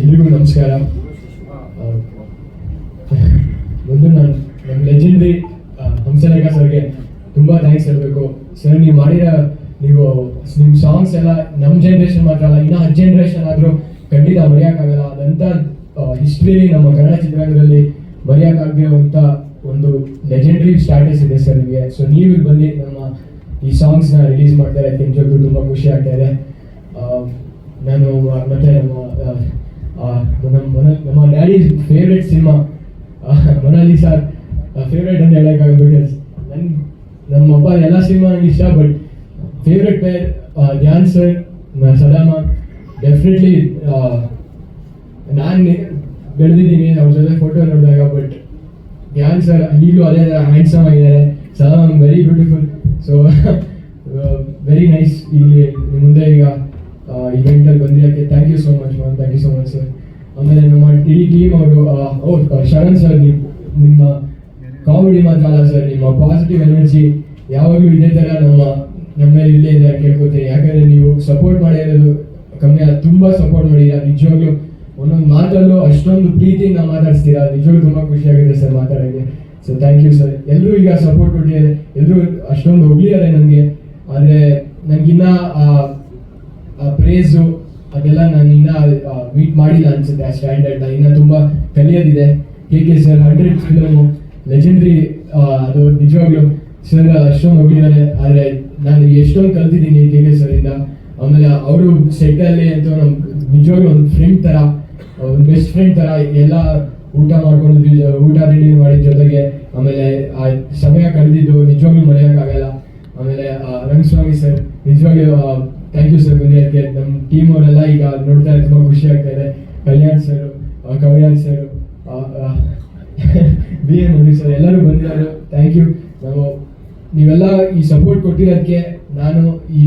ಎಲ್ರಿಗೂ ನಮಸ್ಕಾರ. ಒಂದು ನಾನು ನಮ್ಮ ಲೆಜೆಂಡ್ರಿ ಹಂಸಲೇಖ ಸರ್ಗೆ ತುಂಬ ಥ್ಯಾಂಕ್ಸ್ ಹೇಳಬೇಕು. ಸರ್ ನೀವು ಮಾಡಿರೋ ನೀವು ನಿಮ್ಮ ಸಾಂಗ್ಸ್ ಎಲ್ಲ ನಮ್ಮ ಜನ್ರೇಷನ್ ಮಾತ್ರ ಅಲ್ಲ, ಇನ್ನೂ ಹತ್ತು ಜನ್ರೇಷನ್ ಆದರೂ ಖಂಡಿತ ಮರೆಯೋಕ್ಕಾಗಲ್ಲ. ಅದಂಥ ಹಿಸ್ಟ್ರಿಲಿ ನಮ್ಮ ಕನ್ನಡ ಚಿತ್ರರಂಗದಲ್ಲಿ ಅಂತ ಒಂದು ಲೆಜೆಂಡ್ರಿ ಸ್ಟಾಟಸ್ ಇದೆ ಸರ್ ನಿಮಗೆ. ಸೊ ನೀವು ಇಲ್ಲಿ ಬಂದು ನಮ್ಮ ಈ ಸಾಂಗ್ಸ್ನ ರಿಲೀಸ್ ಮಾಡ್ತಾರೆ. ನಿಮ್ ಜೊತೆ ತುಂಬ ಖುಷಿ ಆಗ್ತಾ ಇದೆ. ನಾನು ಮತ್ತೆ ನಮ್ಮ ನಮ್ಮ ನಮ್ಮ daddy favourite cinema Manali sir favourite ಅಂತ ಹೇಳೋಕ್ಕಾಗಬೇಕು ನನ್, ನಮ್ಮ ಅಪ್ಪ ಎಲ್ಲ ಸಿನಿಮಾ ನನಗೆ ಇಷ್ಟ but favourite player Dhyan sir ಸದಾಮ. Definitely ನಾನು ಬೆಳೆದಿದ್ದೀನಿ ಅವ್ರ ಜೊತೆ ಫೋಟೋ ನೋಡಿದಾಗ ಬಟ್ ಧ್ಯಾನ್ ಸರ್ ಈಗಲೂ ಅದೇ ಹ್ಯಾಂಡ್ಸಮ್ ಆಗಿದ್ದಾರೆ. Saddam very beautiful so very nice sir. ಆಮೇಲೆ ನಮ್ಮ ಇಡೀ ಟೀಮ್ ಅವರು ಶರಣ್ ಸರ್, ನಿಮ್ಮ ಕಾಮಿಡಿ ಮಾತ್ರ ಅಲ್ಲ ಸರ್, ನಿಮ್ಮ ಪಾಸಿಟಿವ್ ಎನರ್ಜಿ ಯಾವಾಗಲೂ ಇದೇ ಥರ ನಮ್ಮ ನಮ್ಮ ಮೇಲೆ ಇಲ್ಲೇ ಇದೆ ಕೇಳ್ಕೊತೀನಿ. ಯಾಕಂದರೆ ನೀವು ಸಪೋರ್ಟ್ ಮಾಡಿರೋದು ಕಮ್ಮಿ ಅಲ್ಲ, ತುಂಬ ಸಪೋರ್ಟ್ ಮಾಡಿದ್ದೀರಾ. ನಿಜವಾಗ್ಲೂ ಒಂದೊಂದು ಮಾತಲ್ಲೂ ಅಷ್ಟೊಂದು ಪ್ರೀತಿಯಿಂದ ಮಾತಾಡ್ತೀರಾ ನಿಜವಾಗ್ಲೂ ತುಂಬ ಖುಷಿಯಾಗಿದೆ ಸರ್ ಮಾತಾಡೋಕ್ಕೆ. ಸೊ ಥ್ಯಾಂಕ್ ಯು ಸರ್ ಎಲ್ಲರೂ ಈಗ ಸಪೋರ್ಟ್ ಕೊಟ್ಟಿದ್ದಾರೆ ಎಲ್ಲರೂ ಅಷ್ಟೊಂದು ಹೊಗಳಿದ್ದಾರೆ ನನಗೆ. ಆದರೆ ನನಗಿನ್ನ, ಆ ಪ್ರೇಸು ಅದೆಲ್ಲ ನಾನು ಇನ್ನ ಮೀಟ್ ಮಾಡಿಲ್ಲ ಅನ್ಸುತ್ತೆ, ಆ ಸ್ಟ್ಯಾಂಡರ್ಡ್ ಇನ್ನ ತುಂಬಾ ಕಲಿಯೋದಿದೆ K sir hundred film legendary ಅದು ನಿಜವಾಗ್ಲೂ ಸರ್ ಅಷ್ಟೊಂದು ಹೋಗಿದ್ದಾರೆ ಆದರೆ ನಾನು ಎಷ್ಟೊಂದು ಕಲ್ತಿದ್ದೀನಿ ಕೆ ಕೆ ಸರ್ ಇಂದ. ಆಮೇಲೆ ಅವರು ಸೆಟ್ಟಲ್ಲಿ ಅಂತ ನಮ್ ನಿಜವಾಗ್ಲೂ ಒಂದು ಫ್ರೆಂಡ್ ತರ, ಒಂದು ಬೆಸ್ಟ್ ಫ್ರೆಂಡ್ ತರ ಎಲ್ಲ ಊಟ ಮಾಡ್ಕೊಂಡು, ಊಟ ರೆಡಿ ಮಾಡಿದ ಜೊತೆಗೆ ಆಮೇಲೆ, ಆ, ಸಮಯ ಕಳೆದಿದ್ದು ನಿಜವಾಗ್ಲೂ ಮರೆಯೋಕ್ಕಾಗಲ್ಲ ಆಮೇಲೆ ರಂಗಸ್ವಾಮಿ ಸರ್ ನಿಜವಾಗ್ಲು ಥ್ಯಾಂಕ್ ಯು ಸರ್ ಬಂದಿದ್ದಕ್ಕೆ. ನಮ್ಮ ಟೀಮ್ ಅವರೆಲ್ಲ ನೋಡ್ತಾ ತುಂಬ ಖುಷಿ ಆಗ್ತಾ ಇದೆ. Kalyan sir ಕವ್ಯಾಣ್ sir B N Madhu sir ಎಲ್ಲರೂ ಬಂದಿದ್ದಾರೆ. ಥ್ಯಾಂಕ್ ಯು ನಾವು ನೀವೆಲ್ಲ ಈ ಸಪೋರ್ಟ್ ಕೊಟ್ಟಿರೋದಕ್ಕೆ ನಾನು ಈ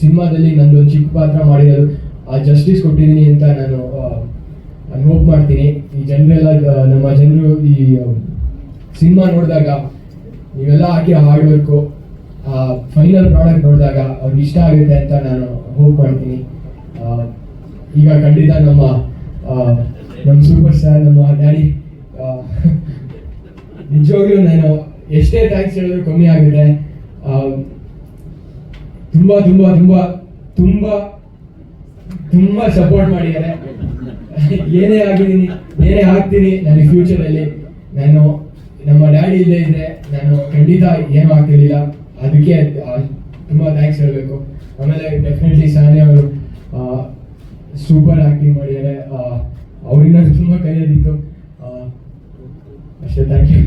ಸಿನಿಮಾದಲ್ಲಿ ನಂದೊಂದು ಚಿಕ್ಕ ಪಾತ್ರ ಮಾಡಿರೋದು. ಆ ಜಸ್ಟಿಸ್ ಕೊಟ್ಟಿದ್ದೀನಿ ಅಂತ ನಾನು ನಾನು ಹೋಪ್ ಮಾಡ್ತೀನಿ. ಈ ಜನರೆಲ್ಲ ನಮ್ಮ ಜನರು ಈ ಸಿನಿಮಾ ನೋಡಿದಾಗ ನೀವೆಲ್ಲ ಹಾಕಿ ಹಾರ್ಡ್ ವರ್ಕು ಫೈನಲ್ ಪ್ರಾಡಕ್ಟ್ ನೋಡಿದಾಗ ಅವ್ರಿಗೆ ಇಷ್ಟ ಆಗುತ್ತೆ ಅಂತ ನಾನು ಹೋಪ್ ಮಾಡ್ತೀನಿ. ಈಗ ಖಂಡಿತ ನಮ್ಮ ನಮ್ಮ ಸೂಪರ್ ಸ್ಟಾರ್ ನಮ್ಮ ಡ್ಯಾಡಿ ನಿಜವಾಗ್ಲೂ ನಾನು ಎಷ್ಟೇ ಥ್ಯಾಂಕ್ಸ್ ಹೇಳಿದ್ರು ಕಮ್ಮಿ ಆಗುತ್ತೆ ತುಂಬ, ತುಂಬಾ ತುಂಬಾ ತುಂಬಾ ತುಂಬಾ ಸಪೋರ್ಟ್ ಮಾಡಿದ್ದಾರೆ. ಏನೇ ಆಗಿದ್ದೀನಿ, ಏನೇ ಆಗ್ತೀನಿ ನಾನು ಫ್ಯೂಚರಲ್ಲಿ ನಾನು ನಮ್ಮ ಡ್ಯಾಡಿ ಇಲ್ಲೇ ಇದ್ರೆ ನಾನು ಖಂಡಿತ ಏನೂ ಆಗ್ತಿರ್ಲಿಲ್ಲ. ಅದಕ್ಕೆ ತುಂಬ ಥ್ಯಾಂಕ್ಸ್ ಹೇಳಬೇಕು. ಆಮೇಲೆ ಡೆಫಿನೆಟ್ಲಿ ಸಾನಿ ಅವರು ಸೂಪರ್ ಆಕ್ಟಿಂಗ್ ಮಾಡಿದ್ದಾರೆ. ಅವರಿಂದ ತುಂಬ ಕಲಿಯೋದಿತ್ತು ಅಷ್ಟೇ ಥ್ಯಾಂಕ್ ಯು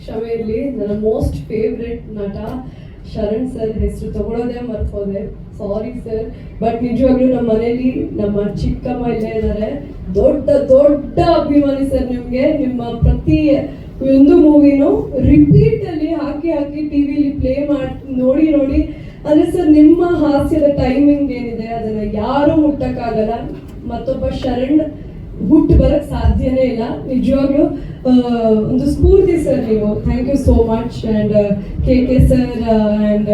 ಕ್ಷಮೆ ನನ್ನ ಮೋಸ್ಟ್ ಫೇವ್ರೆಟ್ ನಟ ಶರಣ್ ಸರ್ ಹೆಸರು ತಗೊಳ್ಳೋದೇ ಮರ್ತೋದೆ ಸಾರಿ ಸರ್ ಬಟ್ ನಿಜವಾಗ್ಲೂ ನಮ್ಮ ಮನೇಲಿ ನಮ್ಮ ಚಿಕ್ಕಮ್ಮ ಇಲ್ಲೇ ಇದ್ದಾರೆ. ದೊಡ್ಡ ದೊಡ್ಡ ಅಭಿಮಾನಿ ಸರ್ ನಿಮಗೆ. ನಿಮ್ಮ ಪ್ರತಿ ಒಂದು ಮೂವಿನೂ ರಿಪೀಟ್ ಅಲ್ಲಿ ಹಾಕಿ ಹಾಕಿ ಟಿವಿಲಿ ಪ್ಲೇ ಅಂದ್ರೆ ಸರ್, ನಿಮ್ಮ ಹಾಸ್ಯದ ಟೈಮಿಂಗ್ ಏನಿದೆ? ಅದನ್ನ ಯಾರು ಮುಟ್ಟಕ್ಕಾಗಲ್ಲ. ಮತ್ತೊಬ್ಬ ಶರಣ್ ಹುಟ್ಟು ಬರಕ್ ಸಾಧ್ಯನೇ ಇಲ್ಲ. ನಿಜವಾಗ್ಲೂ ಒಂದು ಸ್ಫೂರ್ತಿ ಸರ್ ನೀವು. Thank you so much and K K sir and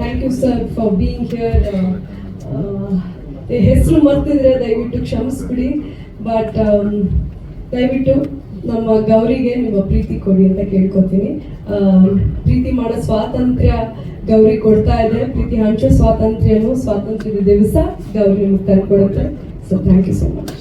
thank you sir for being here ಹೆಸರು ಮರ್ತಿದ್ರೆ ದಯವಿಟ್ಟು ಕ್ಷಮಿಸ್ಬಿಡಿ. ಬಟ್ ದಯವಿಟ್ಟು ನಮ್ಮ ಗೌರಿಗೆ ನಿಮ್ಮ ಪ್ರೀತಿ ಕೊಡಿ ಅಂತ ಕೇಳ್ಕೊತೀನಿ. ಪ್ರೀತಿ ಮಾಡೋ ಸ್ವಾತಂತ್ರ್ಯ ಗೌರಿ ಕೊಡ್ತಾ ಇದೆ. ಪ್ರೀತಿ ಹಂಚೋ ಸ್ವಾತಂತ್ರ್ಯನು ಸ್ವಾತಂತ್ರ್ಯದ ದಿವಸ ಗೌರಿ ನಿಮಗೆ ತಂದು ಕೊಡುತ್ತೆ. So thank you so much